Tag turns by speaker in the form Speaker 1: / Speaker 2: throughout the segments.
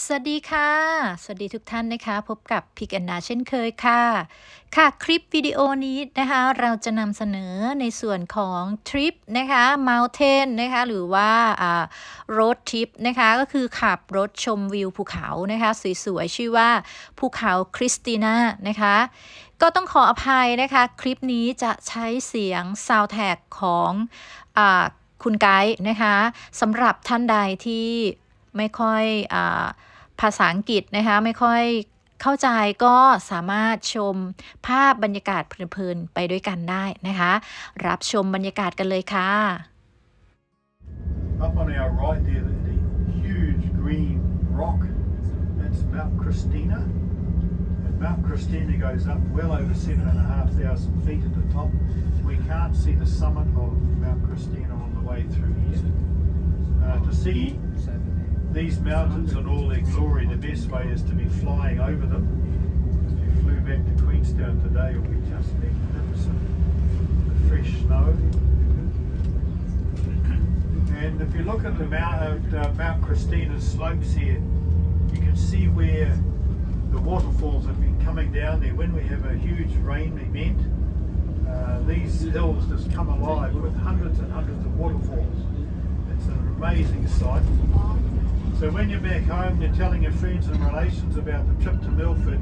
Speaker 1: สวัสดีค่ะ สวัสดีทุกท่านนะคะ พบกับพิกันนาเช่นเคยค่ะ ค่ะคลิปวิดีโอนี้นะคะ เราจะนำเสนอในส่วนของทริปนะคะ Mountain นะคะ หรือว่าอ่า road trip นะคะ ก็คือขับรถชมวิวภูเขานะคะ สวยๆ ชื่อว่าภูเขาคริสติน่านะคะก็ต้องขออภัยนะคะ คลิปนี้จะใช้เสียง sound tag ของอาคุณไกด์นะคะสำหรับท่านใดที่ ไม่ค่อยอภาษาอังกฤษนะคะไม่ค่อยเข้าใจก็สามารถชมภาพบรรยากาศเพลินๆไปด้วยกันได้นะคะ รับชมบรรยากาศกันเลยค่ะ
Speaker 2: Up on our right there, the, the huge green rock, that's Mount Christina. And Mount Christina goes up well over seven and a half thousand feet at the top. We can't see the summit of Mount Christina on the way through here. Uh, to see these mountains in all their glory, the best way is to be flying over them. If you flew back to Queenstown today, it would be just magnificent. The fresh snow. And if you look at the Mount, at, uh, Mount Christina's slopes here, you can see where the waterfalls have been coming down there. When we have a huge rain event, uh, these hills just come alive with hundreds and hundreds of waterfalls. It's an amazing sight. So when you're back home, you're telling your friends and relations about the trip to Milford.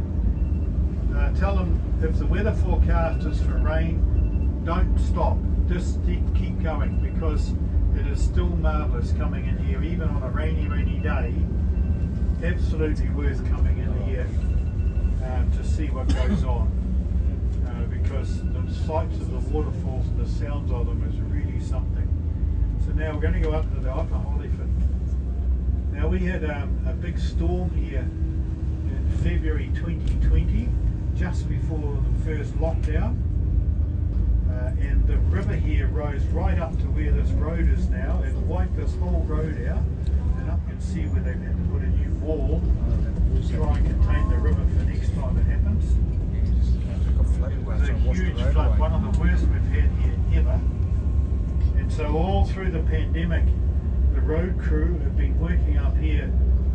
Speaker 2: Uh, tell them if the weather forecast is for rain, don't stop. Just keep, going because it is still marvellous coming in here, even on a rainy, rainy day. Absolutely worth coming in here um, to see what goes on. Uh, because the sights of the waterfalls and the sounds of them is really something. So now we're going to go up to the Upper Hollyford. Now we had um, a big storm here in February 2020, just before the first lockdown. Uh, and the river here rose right up to where this road is now. and wiped this whole road out. And up you can see where they've had to put a new wall to try and contain the river for next time it happens. It was a huge flood, one of the worst we've had here ever. And so all through the pandemic, the road crew have been working up here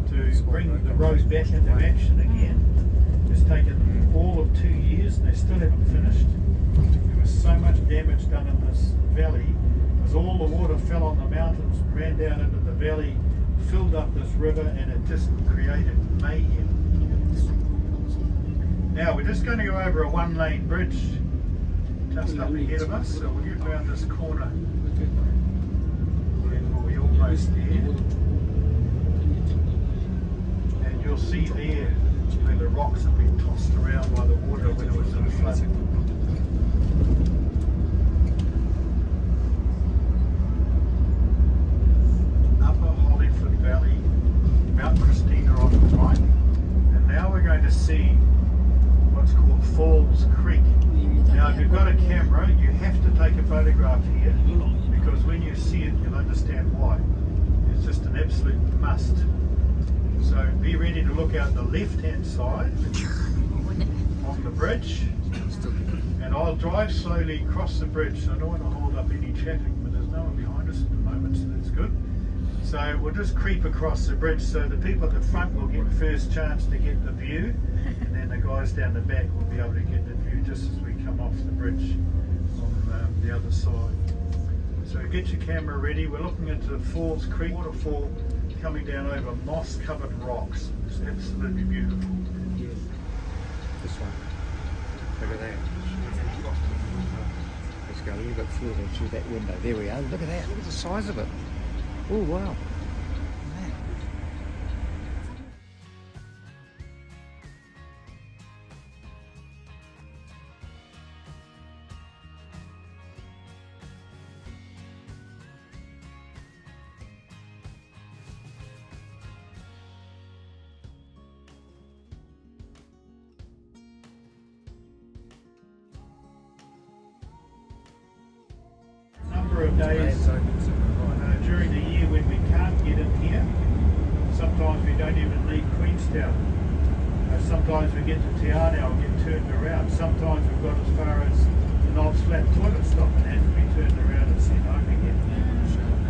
Speaker 2: to bring the road back into action again. It's taken all of two years and they still haven't finished. There was so much damage done in this valley as all the water fell on the mountains, ran down into the valley, filled up this river and it just created mayhem. Now we're just going to go over a one lane bridge just up ahead of us. So we'll get around this corner and we're there. And you'll see there where the rocks have been tossed around by the water when it was in flood. Upper Hollyford Valley, Mount Christina on the right. And now we're going to see what's called Falls Creek. Now, if you've got a camera, you have to take a photograph here because when you see it, you'll understand why. It's just an absolute must. So be ready to look out the left-hand side on the bridge, and I'll drive slowly across the bridge. So I don't want to hold up any traffic, but there's no one behind us at the moment, so that's good. So we'll just creep across the bridge so the people at the front will get the first chance to get the view, and then the guys down the back will be able to get the view just as we come off the bridge on um, the other side. So get your camera ready. We're looking into the Falls Creek waterfall coming down over moss-covered rocks. It's absolutely beautiful. Yes.
Speaker 3: This one. Look at that. Let's go a little bit further through that window. There we are. Look at that. Look at the size of it. Oh, wow.
Speaker 2: Of days uh, during the year when we can't get in here. Sometimes we don't even leave Queenstown. Uh, sometimes we get to Te and get turned around. Sometimes we've got as far as the Knobs Flat toilet stop and have to be turned around and sent home again.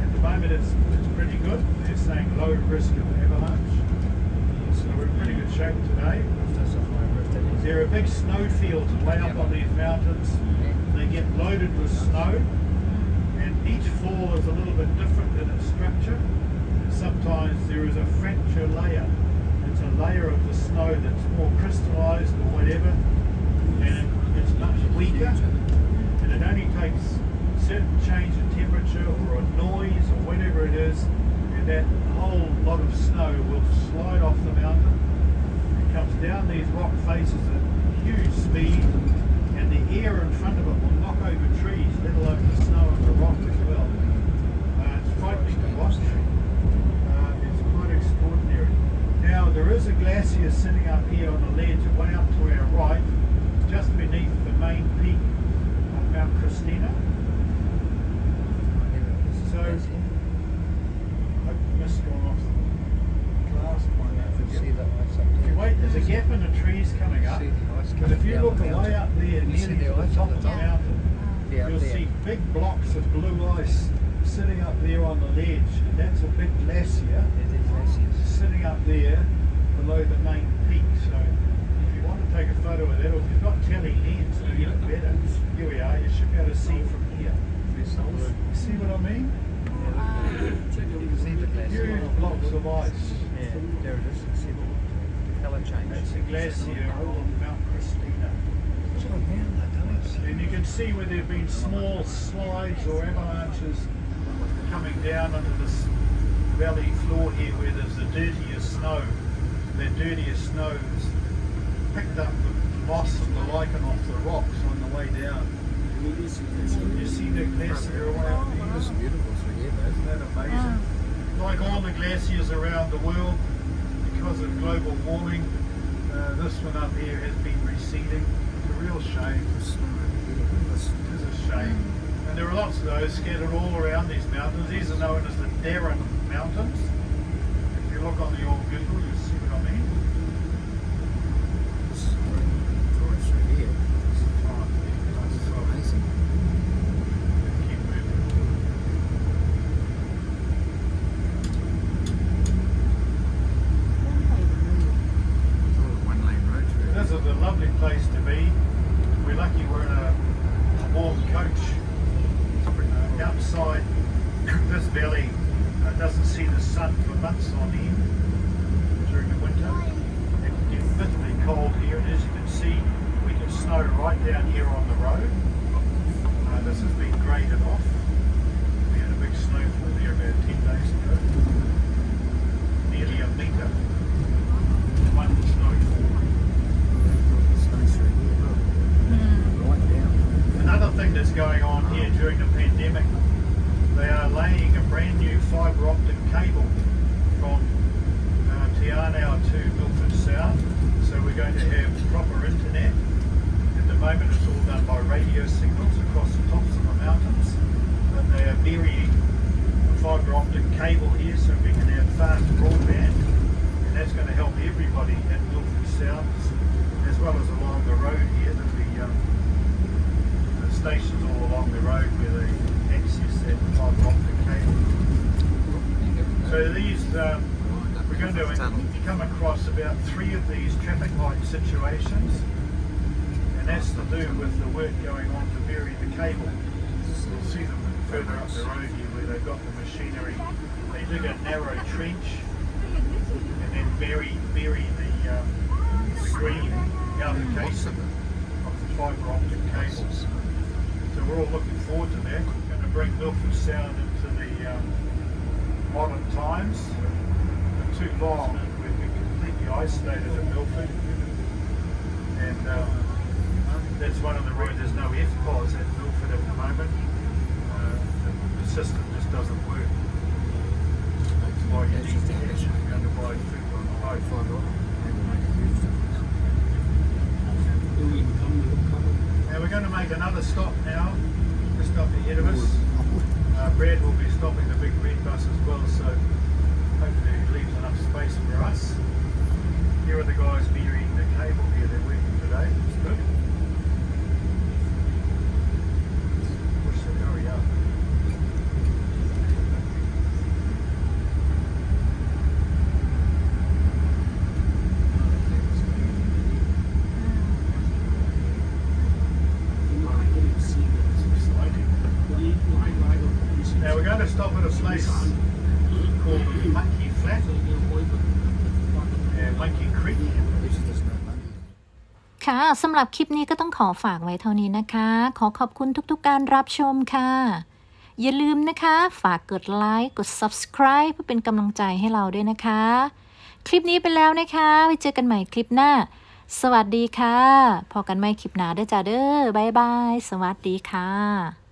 Speaker 2: At the moment it's, it's pretty good. They're saying low risk of avalanche. So
Speaker 3: we're in pretty good shape today.
Speaker 2: There are big snow fields way up on these mountains. They get loaded with snow, each fall is a little bit different in its structure. Sometimes there is a fracture layer. It's a layer of the snow that's more crystallized or whatever, and it, it's much weaker. And it only takes certain change in temperature or a noise or whatever it is, and that whole lot of snow will slide off the mountain. It comes down these rock faces at huge speed, and the air in front of it will knock over trees, let alone the snow and the rock as well. Uh, it's frightening to watch. Uh, it's quite extraordinary. Now, there is a glacier sitting up here on the ledge, way up to our right, just beneath the main peak of Mount Christina. So, hope the mist gone off the glass point.
Speaker 3: See the ice up
Speaker 2: If you
Speaker 3: there.
Speaker 2: wait, there's a gap in the trees coming up.
Speaker 3: See the ice
Speaker 2: But if you look
Speaker 3: away
Speaker 2: up there, near
Speaker 3: the
Speaker 2: to the top of
Speaker 3: the
Speaker 2: the
Speaker 3: top?
Speaker 2: mountain,
Speaker 3: Yeah,
Speaker 2: you'll see big blocks of blue ice sitting up there on the ledge. And that's a big glacier
Speaker 3: There's
Speaker 2: sitting up there below the main peak. So if you want to take a photo of that, or if you've got tele lens, it'll even better. Here we are. You should be able to see from here.
Speaker 3: There's some blue.
Speaker 2: You see what I mean?
Speaker 3: You can see the glacier.
Speaker 2: Huge blocks of ice.
Speaker 3: Yeah, there it is. You see the colour change.
Speaker 2: That's a glacier on Mount Christina.
Speaker 3: It's gone down though, doesn't it?
Speaker 2: And you can see where there have been small slides or avalanches coming down into this valley floor here where there's the dirtiest snow. That dirtiest snow has picked up the moss and the lichen off the rocks on the way down. You see the glacier way up there?
Speaker 3: It's beautiful through here though.
Speaker 2: Isn't that amazing? Oh. Like all the glaciers around the world, because of global warming, uh, this one up here has been receding. It's a real shame. It is a shame. And there are lots of those scattered all around these mountains. These are known as the Darren Mountains. If you look on the old Google, you see what I mean.
Speaker 3: through here.
Speaker 2: Fine.
Speaker 3: It's
Speaker 2: So,
Speaker 3: amazing.
Speaker 2: keep moving.
Speaker 3: It's all a one lane road through
Speaker 2: This is a lovely place to be. We're lucky we're in a warm coach. Uh, outside this valley uh, doesn't see the sun for months on end during the winter. It can get bitterly cold here, and as you can see, we get snow right down here on the road. Uh, this has been graded off. We had a big snowfall there about 10 days ago. Nearly a metre. One snowfall.
Speaker 3: Snow through here, look. Right down.
Speaker 2: Another thing that's going on here during the pandemic, they are laying a brand new fibre optic cable from uh, Tianao to Milford South. So we're going to have proper internet. At the moment it's all done by radio signals across the tops of the mountains. But they are burying a fibre optic cable here so we can have fast broadband. And that's going to help everybody at Milford South as well as along the road here. There'll be um, the stations all along the road where they access that fibre optic cable. So these, um, we're going to come across about three of these traffic light situations, and that's to do with the work going on to bury the cable. You'll see them further up the road here where they've got the machinery. They dig a narrow trench and then bury bury the um, the green outer case of the fibre optic cables. So we're all looking forward to that. We're going to bring Milford Sound into the um, modern times. For too long, we've been completely isolated at Milford. And um, that's one of the reasons there's no FPOS at Milford at the moment. Uh, the, the system just doesn't work. That's why you need to actually go to buy food on the road.
Speaker 3: Find out. It will make a.
Speaker 2: Now we're going to make another stop now, just up ahead of us. Uh, Brad will be stopping the big red bus as well, so hopefully it leaves enough space for us. Here are the guys the cable here, they're working today, it's good. Now we're going to stop at a place called
Speaker 1: ค่ะสำหรับคลิปนี้ก็ต้องขอฝากไว้เท่านี้นะคะ ขอขอบคุณทุกๆการรับชมค่ะ อย่าลืมนะคะ ฝากกดไลค์กด subscribe เพื่อเป็นกำลังใจให้เราด้วยนะคะ คลิปนี้ไปแล้วนะคะไว้เจอกันใหม่คลิปหน้า สวัสดีค่ะ พอกันใหม่คลิปหน้าเด้อจ้าเด้อบ๊ายบาย สวัสดีค่ะ